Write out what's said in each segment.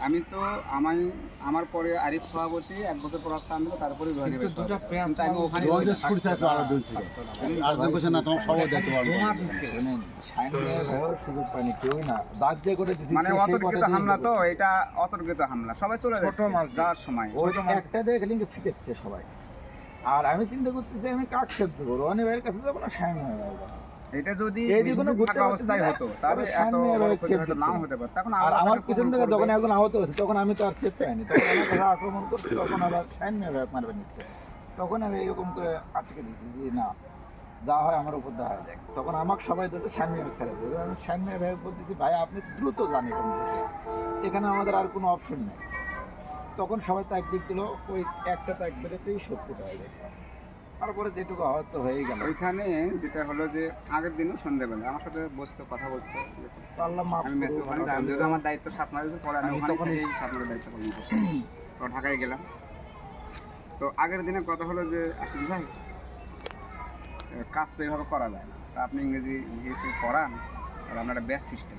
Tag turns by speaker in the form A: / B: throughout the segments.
A: আমি তো আমি আমার পরে আরিফ সভাপতি এক বছর পর একটা আনলো তারপরে আমি ওখানে
B: আরও দুই থেকে। আর দুই না তোমার সবাই দেখতে পারব।
C: সুযোগ পাইনি কেউই না। দাগ দিয়ে করে
A: মানে
C: সে- সে
A: অতর্কিত হামলা তো এটা অতর্কিত হামলা। সবাই চলে যাচ্ছে যাওয়ার সময়
C: ওই একটা দিয়ে ফিটেছে সবাই। আর আমি চিন্তা করতেছি আমি কাক সেদ্ধ করব? রনি ভাইয়ের কাছে যাব না শাহিন ভাইয়ের কাছে।
A: এটা যদি
C: কোনো ঘুরতে
A: অবস্থায় হতো তাহলে এত
C: সামনে
A: বড়
C: এবার
A: ক্ষতি
C: save
A: হয়তো
C: দিচ্ছে
A: নাও
C: না।
A: হতে পারত। তখন
C: আর আমার পিছন থেকে যখন এখন আহত হয়েছে তখন আমি তো আর সেফ পাইনি। তখন আমার আক্রমণ করছে তখন আবার মারবে নিচ্ছে। তখন আমি এরকম করে আটকে দিয়েছি যে না যা হয় আমার উপর দেওয়া যায় তখন আমাকে সবাই শাহিন ছেড়ে দেবে আমি ভাই বলতেছি ভাই আপনি দ্রুত যান এখান থেকে। এখানে আমাদের আর কোনো অপশন নেই। তখন সবাই তাক দিক দিল ওই একটা তাক বেরোতেই সত্যি হয়ে গেছে তারপরে যেটুকু হয়তো হয়ে গেল।
A: ওইখানে যেটা হলো যে আগের দিনও সন্ধ্যেবেলা আমার সাথে বসতে কথা বলতে। আমি মেসে ওখানে যেহেতু আমার দায়িত্ব সাত মাস পরে আমি
C: তখন-
A: থেকেই সাত মাসের দায়িত্ব পালন করছি। তো ঢাকায় গেলাম। তো আগের দিনে কথা হলো যে আসিফ ভাই কাজ তো এইভাবে করা যায় না। তা আপনি ইংরেজি যেহেতু পড়ান আর আপনার ব্যাচ সিস্টেম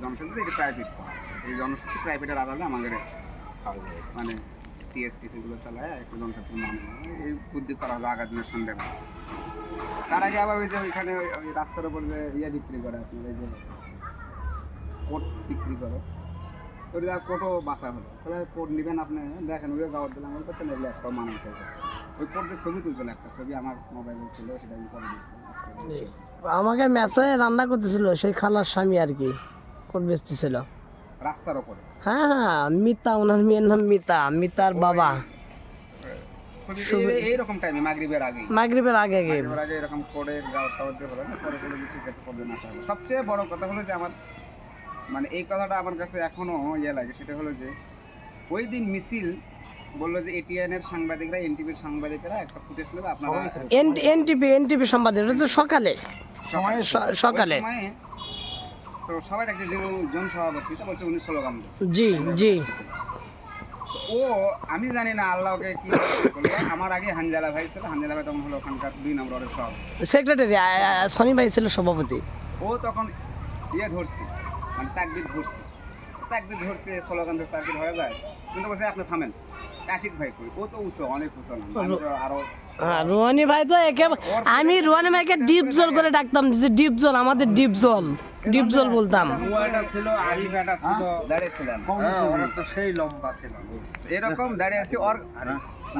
A: জনশক্তি এটা প্রাইভেট এই জনশক্তি প্রাইভেটের আলাদা আমাদের মানে টিএসটিসি গুলো চালায় একটু জনশক্তি মানে এই বুদ্ধি করা হলো আগের দিনের সন্ধ্যেবেলা তার আগে আবার ওই যে ওইখানে ওই ওই রাস্তার উপর যে ইয়ে বিক্রি করে আপনার, এই যে কোট বিক্রি করে। ওই যা কোটও বাঁচা হলো। তাহলে কোট নেবেন আপনি, দেখেন ওই গাওয়ার দিলাম আমার কাছে নেলে একটা মানুষ ওই কোটের ছবি তুলছিল একটা, ছবি আমার মোবাইলে ছিল, সেটা আমি করে দিচ্ছিলাম
D: আমাকে মেসে রান্না করতেছিল, সেই খালার স্বামী আর কি, কোট বেচতেছিল।
A: রাস্তার ওপরে।
D: হ্যাঁ হ্যাঁ মিতা ওনার মেয়ের নাম মিতা মিতার বাবা।
A: এইরকম টাইমে মাগরিবের আগে
D: মাগরিবের আগে আগে।
A: আগে এরকম করে দিয়ে না পরে সবচেয়ে বড় কথা হলো যে আমার মানে এই কথাটা আমার কাছে এখনও ইয়ে লাগে সেটা হলো যে ওই দিন মিছিল বলল যে এটিএন এর সাংবাদিকরা এনটিভির সাংবাদিকরা একটা ফুটেজ নেবে আপনারা
D: তো সকালে।
A: সকালে
D: স- সকালে
A: ওই সময়ে তো সবাই যে জন সভাপতি তো বলছে উনি স্লোগান।
D: জি জি।
A: ও আমি জানি না আল্লাহকে কি আমার আগে হানজালা ভাই ছিল হানজালা ভাই তখন হলো ওখানকার দুই নম্বরের সব
D: সেক্রেটারি শনি ভাই ছিল সভাপতি।
A: ও তখন ইয়ে ধরছে মানে তাকবির ধরছে। তাকবির ধরছে স্লোগান ধরছে আর কি ধরা যায়। কিন্তু বলছে আপনি থামেন। আশিক ভাই কই? ও তো উঁচু অনেক উঁচু আরও
D: হ্যাঁ রুহানি ভাই তো একে আমি রুহানি ভাইকে ডিপ জল করে ডাকতাম যে ডিপ জল আমাদের ডিপ জল। ডিপ জল বলতাম।
C: ছিল আরিফ একটা ছিল।
A: দাঁড়িয়েছিলেন।
C: হ্যাঁ, তো সেই লম্বা ছিল।
A: এরকম দাঁড়িয়ে আছি ওর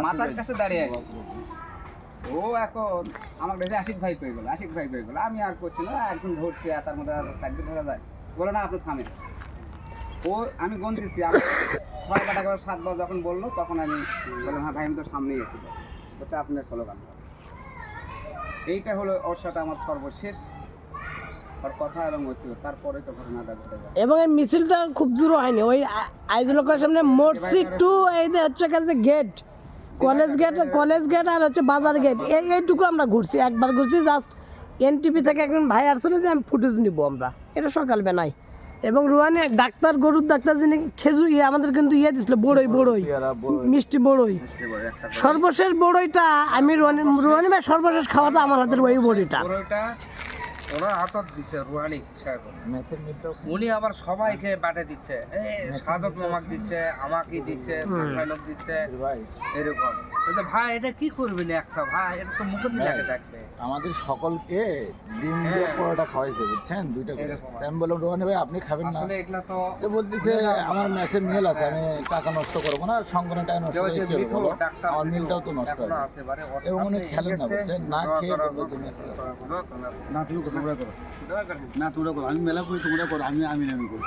A: মাথার কাছে দাঁড়িয়ে আছি। ও এখন আমার কাছে আশিক ভাই কই গেল? আশিক ভাই কই গেল? আমি আর করছি না একজন ধরছি আর তার মধ্যে আর তাকবির ধরা যায়। বলে না আপনি থামেন। ও আমি গন্তিছি আমি ছয় কাটা করে সাতবার যখন বলল তখন আমি বললাম হ্যাঁ ভাই আমি তো সামনেই এসেছি হচ্ছে আপনার স্লোগান এইটা হলো ওর সাথে আমার সর্বশেষ এবং
D: এই মিছিলটা খুব দূর হয়নি। ওই আইজুলকের সামনে মসজিদ টু এই যে হচ্ছে কাছে gate college gate college gate আর হচ্ছে বাজার গেট এই এইটুকু আমরা ঘুরছি। একবার ঘুরছি জাস্ট এনটিভি থেকে একজন ভাই আসছিল যে আমি ফুটেজ নিব আমরা। এটা সকাল সকালবেলায়। এবং রুহানি ডাক্তার গরুর ডাক্তার যিনি খেজুর ইয়ে আমাদের কিন্তু ইয়ে দিছিল বড়ই বড়ই মিষ্টি বড়ই। সর্বশেষ বড়ইটা আমি রুহানি রুহানি ভাই সর্বশেষ খাওয়াটা আমার হাতের ওই বড়িটা
E: ওটা ওরা হাতত দিছে রুহানি সাহেব উনি আবার সবাইকে বাটে দিচ্ছে সাদত মামাক দিচ্ছে আমাকে দিচ্ছে সাংবাদিক দিচ্ছে এরকম ভাই এটা কি করবেন একটা ভাই এটা তো মুখে লাগে থাকবে
C: আমাদের সকলকে ডিম দিয়ে
E: হ্যাঁ।
C: পরোটা খাওয়াইছে বুঝছেন দুইটা করে আমি বললাম রোহানি ভাই আপনি খাবেন না
E: আসলে এগুলা তো
C: তো বলতেছে আমার ম্যাচের মিল আছে আমি টাকা নষ্ট করব না সংগঠনটা নষ্ট করে কি আমার মিলটাও তো নষ্ট হবে
E: আছে বারে ওর
C: এবং উনি খেলেন না বুঝছেন না খেয়ে। মিস।
B: না তোমরা করো। না তোমরা করো। আমি মেলা করি তোমরা করো। আমি আমি নামি করি।